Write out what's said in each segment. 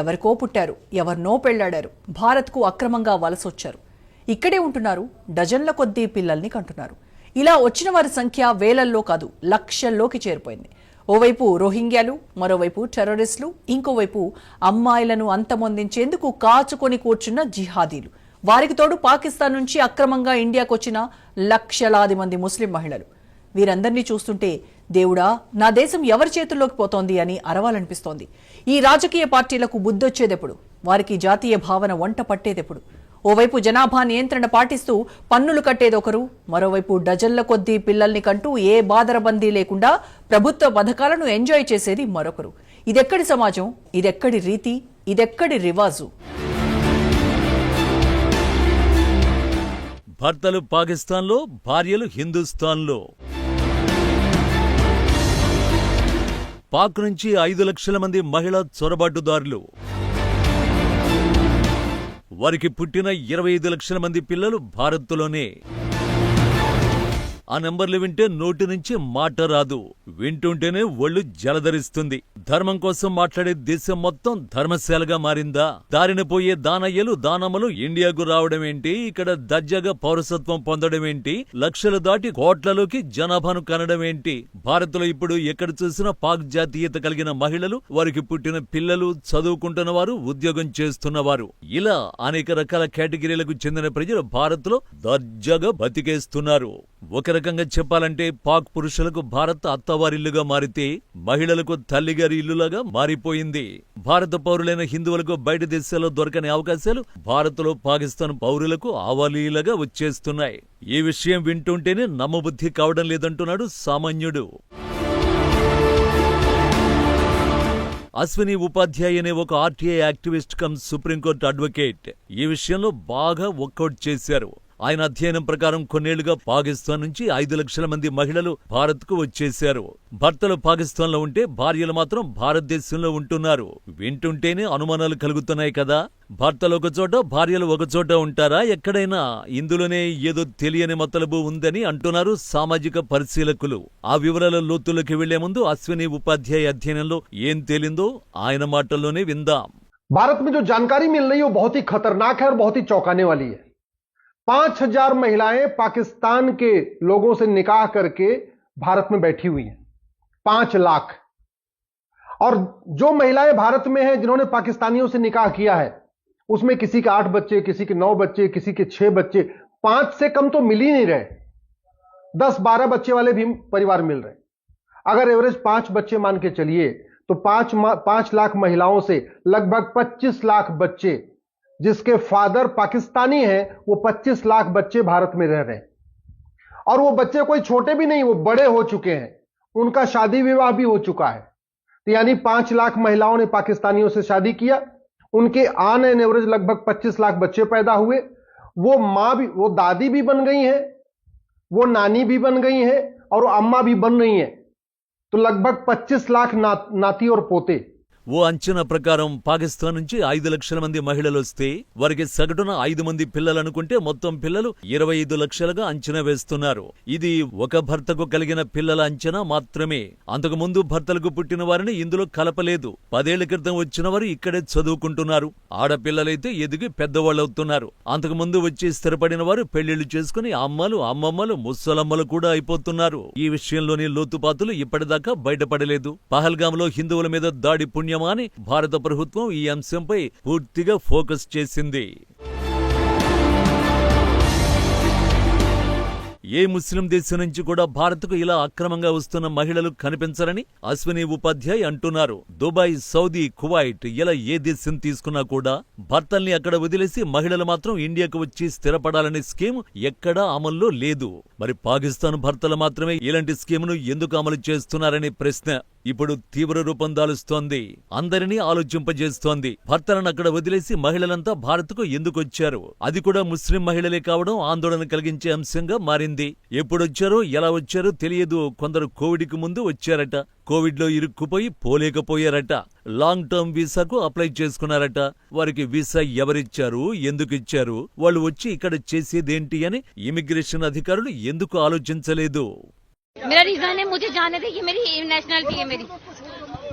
ఎవరికో పుట్టారు ఎవరినో పెళ్ళాడారు భారత్కు అక్రమంగా వలసొచ్చారు. ఇక్కడే ఉంటున్నారు డజన్ల కొద్దీ పిల్లల్ని కంటున్నారు. ఇలా వచ్చిన వారి సంఖ్య వేలల్లో కాదు లక్షల్లోకి చేరిపోయింది. ఓవైపు రోహింగ్యాలు మరోవైపు టెర్రరిస్టులు ఇంకోవైపు అమ్మాయిలను అంతమొందించేందుకు కాచుకొని కూర్చున్న జిహాదీలు. వారికి తోడు పాకిస్తాన్ నుంచి అక్రమంగా ఇండియాకు వచ్చిన లక్షలాది మంది ముస్లిం మహిళలు. వీరందరినీ చూస్తుంటే దేవుడా నా దేశం ఎవరి చేతుల్లోకి పోతోంది అని అరవాలనిపిస్తోంది. ఈ రాజకీయ పార్టీలకు బుద్ధొచ్చేదెప్పుడు? వారికి జాతీయ భావన వంట పట్టేదెప్పుడు? ఓవైపు జనాభా నియంత్రణ పాటిస్తూ పన్నులు కట్టేదొకరు మరోవైపు డజన్ల కొద్దీ పిల్లల్ని కంటూ ఏ బాదరబందీ లేకుండా ప్రభుత్వ పథకాలను ఎంజాయ్ చేసేది మరొకరు. ఇదెక్కడి సమాజం? ఇదెక్కడి రీతి? ఇదెక్కడి రివాజు? భర్తలు పాకిస్తాన్లో భార్యలు హిందుస్థాన్లో. పాక్ నుంచి ఐదు లక్షల మంది మహిళా చొరబాటుదారులు. వారికి పుట్టిన ఇరవై ఐదు లక్షల మంది పిల్లలు భారత్లోనే. ఆ నెంబర్లు వింటే నోటి నుంచి మాట రాదు. వింటుంటేనే ఒళ్ళు జలధరిస్తుంది. ధర్మం కోసం మాట్లాడే దేశం మొత్తం ధర్మశాలగా మారిందా? దారిన పోయే దానయ్యలు దానమ్మలు ఇండియాకు రావడం ఏంటి ఇక్కడ దర్జాగా పౌరసత్వం పొందడం ఏంటి లక్షలు దాటి కోట్లలోకి జనాభాను కనడం ఏంటి భారత్లో ఇప్పుడు ఎక్కడ చూసినా పాక్ జాతీయత కలిగిన మహిళలు వారికి పుట్టిన పిల్లలు చదువుకుంటున్న వారు ఉద్యోగం చేస్తున్నవారు ఇలా అనేక రకాల కేటగిరీలకు చెందిన ప్రజలు భారత్లో దర్జాగా బతికేస్తున్నారు. ఒక రకంగా చెప్పాలంటే పాక్ పురుషులకు భారత్ అత్తవారిల్లుగా మారితే మహిళలకు తల్లిగారి ఇల్లులాగా మారిపోయింది. భారత పౌరులైన హిందువులకు బయట దేశాల్లో దొరకని అవకాశాలు భారత్లో పాకిస్తాన్ పౌరులకు ఆవాలీలుగా వచ్చేస్తున్నాయి. ఈ విషయం వింటుంటేనే నమ్మబుద్ధి కావడం లేదంటున్నాడు సామాన్యుడు. అశ్విని ఉపాధ్యాయ్ అనే ఒక RTI activist cum supreme court advocate ఈ విషయంలో బాగా వర్కౌట్ చేశారు. ఆయన అధ్యయనం ప్రకారం కొన్నేళ్లుగా పాకిస్తాన్ నుంచి ఐదు లక్షల మంది మహిళలు భారత్కు వచ్చేశారు భర్తలు పాకిస్తాన్లో ఉంటే భార్యలు మాత్రం భారతదేశంలో ఉంటున్నారు వింటుంటేనే అనుమానాలు కలుగుతున్నాయి కదా భర్తలు ఒక చోట భార్యలు ఒక చోట ఉంటారా ఎక్కడైనా ఇందులోనే ఏదో తెలియని మతలబు ఉందని అంటున్నారు సామాజిక పరిశీలకులు ఆ వివరాల లోతుల్లోకి వెళ్లే ముందు అశ్విని ఉపాధ్యాయ అధ్యయనంలో ఏం తేలిందో ఆయన మాటల్లోనే విందాం भारत में जो जानकारी मिल रही है वो बहुत ही खतरनाक है और बहुत ही चौंकाने वाली है पाँच हज़ार महिलाएँ पाकिस्तान के लोगों से निकाह करके भारत में बैठी हुई हैं। पाँच लाख। और जो महिलाएँ भारत में हैं, जिन्होंने पाकिस्तानियों से निकाह किया है, उसमें किसी के आठ बच्चे, किसी के नौ बच्चे, किसी के छह बच्चे, पाँच से कम तो मिल ही नहीं रहे। दस, बारह बच्चे वाले भी परिवार मिल रहे। अगर एवरेज पाँच बच्चे मान के चलिए तो पाँच पाँच लाख महिलाओं से लगभग पच्चीस लाख बच्चे जिसके फादर पाकिस्तानी हैं वो 25 लाख बच्चे भारत में रह रहे हैं। और वो बच्चे कोई छोटे भी नहीं वो बड़े हो चुके हैं। उनका शादी विवाह भी हो चुका है। तो यानी पाँच लाख महिलाओं ने पाकिस्तानियों से शादी किया। उनके आन एन एवरेज लगभग 25 लाख बच्चे पैदा हुए। वो माँ भी वो दादी भी बन गई हैं वो नानी भी बन गई हैं और अम्मा भी बन रही हैं। तो लगभग 25 लाख ना, नाती और पोते। ఓ అంచనా ప్రకారం పాకిస్తాన్ నుంచి ఐదు లక్షల మంది మహిళలు వస్తే వారికి సగటున ఐదు మంది పిల్లలనుకుంటే మొత్తం పిల్లలు ఇరవై ఐదు లక్షలుగా అంచనా వేస్తున్నారు. ఇది ఒక భర్తకు కలిగిన పిల్లల అంచనా మాత్రమే. అంతకు ముందు భర్తలకు పుట్టిన వారిని ఇందులో కలపలేదు. పదేళ్ళ క్రితం వచ్చిన వారు ఇక్కడే చదువుకుంటున్నారు. ఆడపిల్లలైతే ఎదిగి పెద్దవాళ్ళవుతున్నారు అంతకు ముందు వచ్చి స్థిరపడిన వారు పెళ్ళిళ్ళు చేసుకుని అమ్మలు అమ్మమ్మలు ముసలమ్మలు కూడా అయిపోతున్నారు. ఈ విషయంలోని లోతుపాతులు ఇప్పటిదాకా బయటపడలేదు. పహల్గాంలో హిందువుల మీద దాడి పుణ్య అని భారత ప్రభుత్వం ఈ అంశంపై పూర్తిగా ఫోకస్ చేసింది. ఏ ముస్లిం దేశం నుంచి కూడా భారత్కు ఇలా అక్రమంగా వస్తున్న మహిళలు కనిపించరని అశ్విని ఉపాధ్యాయ్ అంటున్నారు. దుబాయ్ సౌదీ కువైట్ ఇలా ఏ దేశం తీసుకున్నా కూడా భర్తల్ని అక్కడ వదిలేసి మహిళలు మాత్రం ఇండియాకు వచ్చి స్థిరపడాలనే స్కీమ్ ఎక్కడా అమల్లో లేదు. మరి పాకిస్తాన్ భర్తలు మాత్రమే ఇలాంటి స్కీమును ఎందుకు అమలు చేస్తున్నారనే ప్రశ్న ఇప్పుడు తీవ్ర రూపం దాలుస్తోంది. అందరినీ ఆలోచింపజేస్తోంది. భర్తలను అక్కడ వదిలేసి మహిళలంతా భారత్కు ఎందుకొచ్చారు అది కూడా ముస్లిం మహిళలే కావడం ఆందోళన కలిగించే అంశంగా మారింది. ఎప్పుడొచ్చారో ఎలా వచ్చారో తెలియదు కొందరు కోవిడ్కి ముందు వచ్చారట కోవిడ్ లో ఇరుక్కుపోయి పోలేకపోయారట లాంగ్ టర్మ్ వీసాకు అప్లై చేసుకున్నారట వారికి వీసా ఎవరిచ్చారు ఎందుకు ఇచ్చారు వాళ్ళు వచ్చి ఇక్కడ చేసేదేంటి అని ఇమిగ్రేషన్ అధికారులు ఎందుకు ఆలోచించలేదు मेरा रीजन है मुझे जाने दे ये मेरी नेशनलिटी है मेरी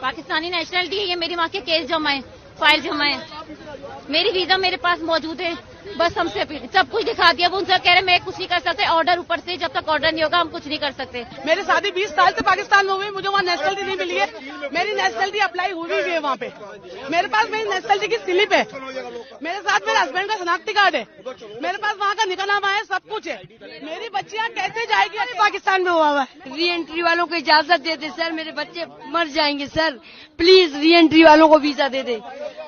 पाकिस्तानी नेशनलिटी है ये मेरी माँ के केस जमा है फाइल जमाए मेरी वीजा मेरे पास मौजूद है बस हमसे अपील- सब कुछ दिखा दिया वो उनसे कह रहे मैं कुछ नहीं कर सकते ऑर्डर ऊपर से जब तक ऑर्डर नहीं होगा हम कुछ नहीं कर सकते। मेरी शादी 20 साल से पाकिस्तान में हुई मुझे वहाँ नेशनलिटी नहीं मिली है। मेरी नेशनलिटी अप्लाई हुई भी है वहाँ पे। मेरे पास मेरी नेशनलिटी की स्लिप है। मेरे साथ मेरे हस्बैंड का शनाख्ती कार्ड है। मेरे पास वहाँ का निकाहनामा है सब कुछ है। मेरी बच्चियाँ कैसे जाएगी? अरे पाकिस्तान में हुआ हुआ है। री एंट्री वालों को इजाज़त दे दे सर मेरे बच्चे मर जाएँगे सर प्लीज़ री एंट्री वालों को वीज़ा दे दे।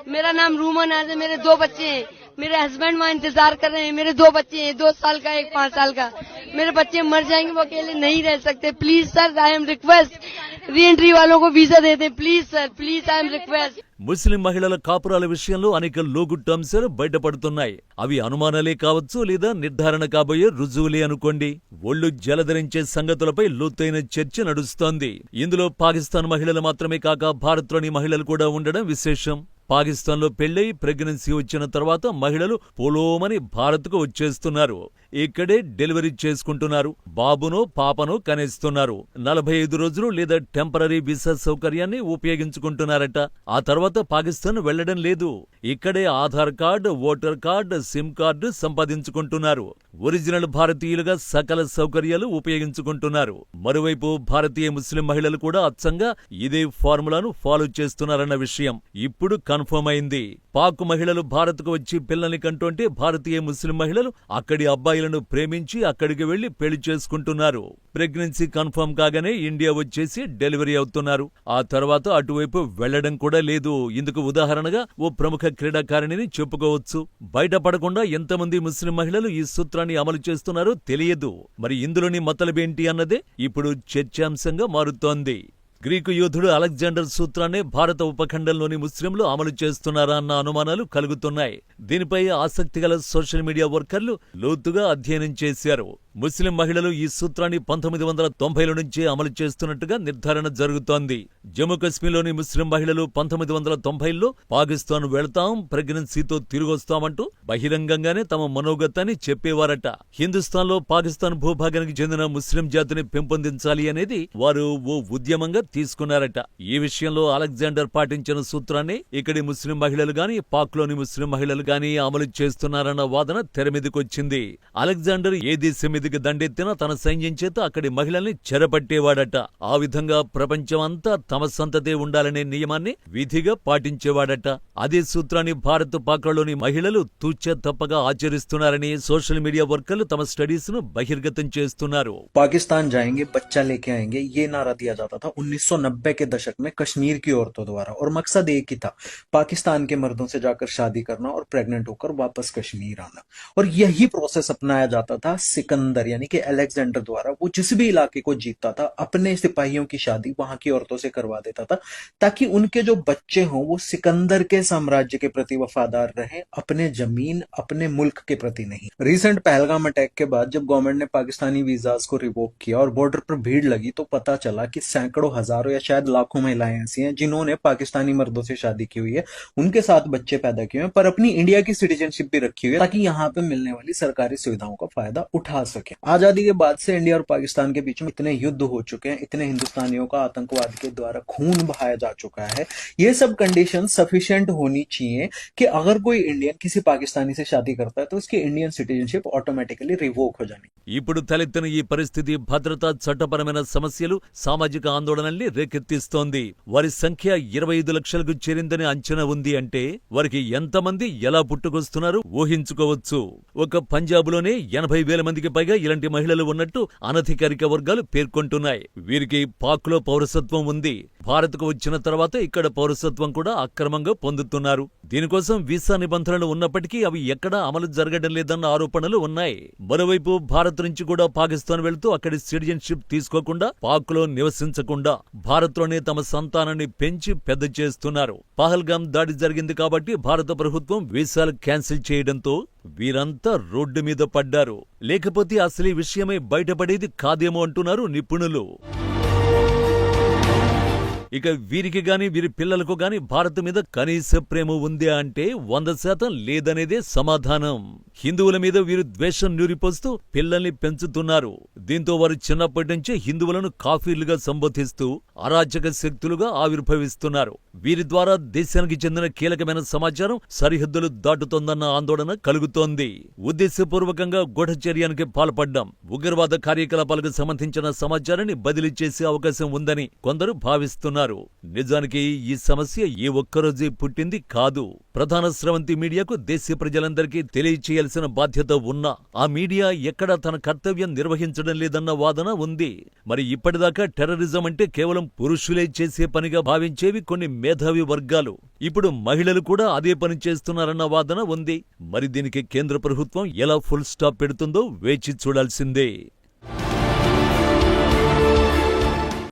मेरा नाम रूमन है मेरे दो बच्चे हैं। मेरे हस्बैंड वहाँ इंतजार कर रहे हैं मेरे दो बच्चे हैं दो साल का एक पाँच साल का मेरे बच्चे मर जाएंगे वो अकेले नहीं रह सकते please sir I am request re entry वालों को visa they they please sir please I am request Muslim మహిళల కాపురాల విషయంలో అనేక లోగుట్టు అంశాలు బయటపడుతున్నాయి అవి అనుమానాలే కావచ్చు లేదా నిర్ధారణ కాబోయే రుజువులే అనుకోండి ఒళ్ళు జలధరించే సంగతులపై లోతైన చర్చ నడుస్తోంది ఇందులో పాకిస్తాన్ మహిళలు మాత్రమే కాక భారత్లోని మహిళలు కూడా ఉండడం విశేషం పాకిస్తాన్లో పెళ్ళై ప్రెగ్నెన్సీ వచ్చిన తర్వాత మహిళలు పోలోమని భారత్కు వచ్చేస్తున్నారు. ఇక్కడే డెలివరీ చేసుకుంటున్నారు. బాబునో పాపనో కనేస్తున్నారు. నలభై ఐదు రోజులు లేదా టెంపరీ వీసా సౌకర్యాన్ని ఉపయోగించుకుంటున్నారట. ఆ తర్వాత పాకిస్తాన్ వెళ్ళడం లేదు. ఇక్కడే Aadhaar card voter card SIM card సంపాదించుకుంటున్నారు. Original భారతీయులుగా సకల సౌకర్యాలు ఉపయోగించుకుంటున్నారు. మరోవైపు భారతీయ ముస్లిం మహిళలు కూడా అచ్చంగా ఇదే ఫార్ములాను ఫాలో చేస్తున్నారన్న విషయం ఇప్పుడు కన్ఫర్మ్ అయింది. పాక్ మహిళలు భారత్కు వచ్చి పిల్లల్ని కంటుంటే భారతీయ ముస్లిం మహిళలు అక్కడి అబ్బాయి అమ్మాయిలను ప్రేమించి అక్కడికి వెళ్ళి పెళ్ళి చేసుకుంటున్నారు. ప్రెగ్నెన్సీ కన్ఫర్మ్ కాగానే ఇండియా వచ్చేసి డెలివరీ అవుతున్నారు. ఆ తర్వాత అటువైపు వెళ్ళడం కూడా లేదు. ఇందుకు ఉదాహరణగా ఓ ప్రముఖ క్రీడాకారిణిని చెప్పుకోవచ్చు. బయటపడకుండా ఎంతమంది ముస్లిం మహిళలు ఈ సూత్రాన్ని అమలు చేస్తున్నారో తెలియదు. మరి ఇందులోని మతలబేంటి అన్నదే ఇప్పుడు చర్చాంశంగా మారుతోంది. గ్రీకు యోధుడు అలెగ్జాండర్ సూత్రాన్ని భారత ఉపఖండంలోని ముస్లింలు అమలు చేస్తున్నారా అన్న అనుమానాలు కలుగుతున్నాయి. దీనిపై ఆసక్తిగల సోషల్ మీడియా వర్కర్లు లోతుగా అధ్యయనం చేశారు. ముస్లిం మహిళలు ఈ సూత్రాన్ని పంతొమ్మిది వందల తొంభైల నుంచే అమలు చేస్తున్నట్టుగా నిర్ధారణ జరుగుతోంది. జమ్మూ కశ్మీర్లోని ముస్లిం మహిళలు పంతొమ్మిది వందల తొంభైలో పాకిస్తాన్ వెళ్తాం ప్రెగ్నెన్సీతో తిరిగొస్తామంటూ బహిరంగంగానే తమ మనోగతాన్ని చెప్పేవారట. హిందుస్థాన్లో పాకిస్తాన్ భూభాగానికి చెందిన ముస్లిం జాతిని పెంపొందించాలి అనేది వారు ఓ ఉద్యమంగా తీసుకున్నారట. ఈ విషయంలో అలెగ్జాండర్ పాటించిన సూత్రాన్ని ఇక్కడి ముస్లిం మహిళలు గాని పాక్లోని ముస్లిం మహిళలు గాని అమలు చేస్తున్నారన్న వాదన తెరమీదకొచ్చింది అలెగ్జాండర్ ఏ దేశం మీదకి దండెత్తినా తన సైన్యం చేత అక్కడి మహిళల్ని చెరపట్టేవాడట. ఆ విధంగా ప్రపంచమంతా తమ సంతతే ఉండాలనే నియమాన్ని విధిగా పాటించేవాడట. అదే సూత్రాన్ని భారత్ పాక్లలోని మహిళలు తూచే తప్పగా ఆచరిస్తున్నారని సోషల్ మీడియా వర్కర్లు తమ స్టడీస్ను బహిర్గతం చేస్తున్నారు. పాకిస్తాన్ జాయింగే బచ్చా లేకే ఆయంగే ఏ నారా దియా జాతా థా 1990 के दशक में कश्मीर की औरतों द्वारा, और मकसद एक ही था, पाकिस्तान के मर्दों से जाकर शादी करना और प्रेग्नेंट होकर वापस कश्मीर आना। और यही प्रोसेस अपनाया जाता था सिकंदर, यानी कि अलेक्जेंडर द्वारा। वो जिस भी इलाके को जीतता था, अपने सिपाहियों की शादी वहाँ की औरतों से करवा देता था, ताकि उनके जो बच्चे हों, वो सिकंदर के साम्राज्य के प्रति वफादार रहे, अपने ज़मीन, अपने मुल्क के प्रति नहीं। रिसेंट पहलगाम अटैक के बाद जब गवर्नमेंट ने पाकिस्तानी वीजाज को रिवोक किया और बॉर्डर पर भीड़ लगी तो पता चला कि सैकड़ों हज़ारों या शायद लाखों महिलाएं ऐसी हैं जिन्होंने पाकिस्तानी मर्दों से शादी की हुई है उनके साथ बच्चे पैदा किए हुए हैं पर अपनी इंडिया की सिटीजनशिप भी रखी हुई है ताकि यहाँ पे मिलने वाली सरकारी सुविधाओं का फायदा उठा सके आजादी के बाद से इंडिया और पाकिस्तान के बीच में इतने युद्ध हो चुके हैं इतने हिंदुस्तानियों का आतंकवाद के द्वारा खून बहाया जा चुका है ये सब कंडीशन सफिशिएंट होनी चाहिए कि अगर कोई इंडियन किसी पाकिस्तानी से शादी करता है तो उसकी इंडियन सिटीजनशिप ऑटोमेटिकली रिवोक हो जानी ఇప్పుడు తలెత్తిన ఈ పరిస్థితి భద్రతా చట్టపరమైన సమస్యలు సామాజిక ఆందోళనల్ని రేకెత్తిస్తోంది. వారి సంఖ్య ఇరవై ఐదు లక్షలకు చేరిందని అంచనా ఉంది అంటే వారికి ఎంతమంది ఎలా పుట్టుకొస్తున్నారు ఊహించుకోవచ్చు. ఒక పంజాబ్లోనే ఎనభై వేల మందికి పైగా ఇలాంటి మహిళలు ఉన్నట్టు అనధికారిక వర్గాలు పేర్కొంటున్నాయి. వీరికి పాక్లో పౌరసత్వం ఉంది. భారత్కు వచ్చిన తర్వాత ఇక్కడ పౌరసత్వం కూడా అక్రమంగా పొందుతున్నారు. దీనికోసం వీసా నిబంధనలు ఉన్నప్పటికీ అవి ఎక్కడా అమలు జరగడం లేదన్న ఆరోపణలు ఉన్నాయి. మరోవైపు భారత్ నుంచి కూడా పాకిస్తాన్ వెళ్తూ అక్కడి సిటిజన్షిప్ తీసుకోకుండా పాక్లో నివసించకుండా భారత్లోనే తమ సంతానాన్ని పెంచి పెద్ద చేస్తున్నారు. పహల్గాం దాడి జరిగింది కాబట్టి భారత ప్రభుత్వం వీసాలు క్యాన్సిల్ చేయడంతో వీరంతా రోడ్డు మీద పడ్డారు. లేకపోతే అసలు ఈ విషయమై బయటపడేది కాదేమో అంటున్నారు నిపుణులు. ఇక వీరికి గాని వీరి పిల్లలకు గాని భారత్ మీద కనీస ప్రేమ ఉందే అంటే వంద శాతం లేదనేదే సమాధానం. హిందువుల మీద వీరు ద్వేషం నూరిపోస్తూ పిల్లల్ని పెంచుతున్నారు. దీంతో వారు చిన్నప్పటి నుంచే హిందువులను కాఫీలుగా సంబోధిస్తూ అరాచక శక్తులుగా ఆవిర్భవిస్తున్నారు. వీరి ద్వారా దేశానికి చెందిన కీలకమైన సమాచారం సరిహద్దులు దాటుతోందన్న ఆందోళన కలుగుతోంది. ఉద్దేశపూర్వకంగా గూఢచర్యానికి పాల్పడ్డాం ఉగ్రవాద కార్యకలాపాలకు సంబంధించిన సమాచారాన్ని బదిలీ చేసే అవకాశం ఉందని కొందరు భావిస్తున్నారు. నిజానికి ఈ సమస్య ఈ ఒక్కరోజే పుట్టింది కాదు. ప్రధాన స్రవంతి మీడియాకు దేశ ప్రజలందరికీ తెలియచేయాల్సిన బాధ్యత ఉన్నా ఆ మీడియా ఎక్కడా తన కర్తవ్యం నిర్వహించడం లేదన్న వాదన ఉంది. మరి ఇప్పటిదాకా టెర్రరిజం అంటే కేవలం పురుషులే చేసే పనిగా భావించేవి కొన్ని మేధావి వర్గాలు. ఇప్పుడు మహిళలు కూడా అదే పని చేస్తున్నారన్న వాదన ఉంది. మరి దీనికి కేంద్ర ప్రభుత్వం ఎలా ఫుల్ స్టాప్ పెడుతుందో వేచి చూడాల్సిందే.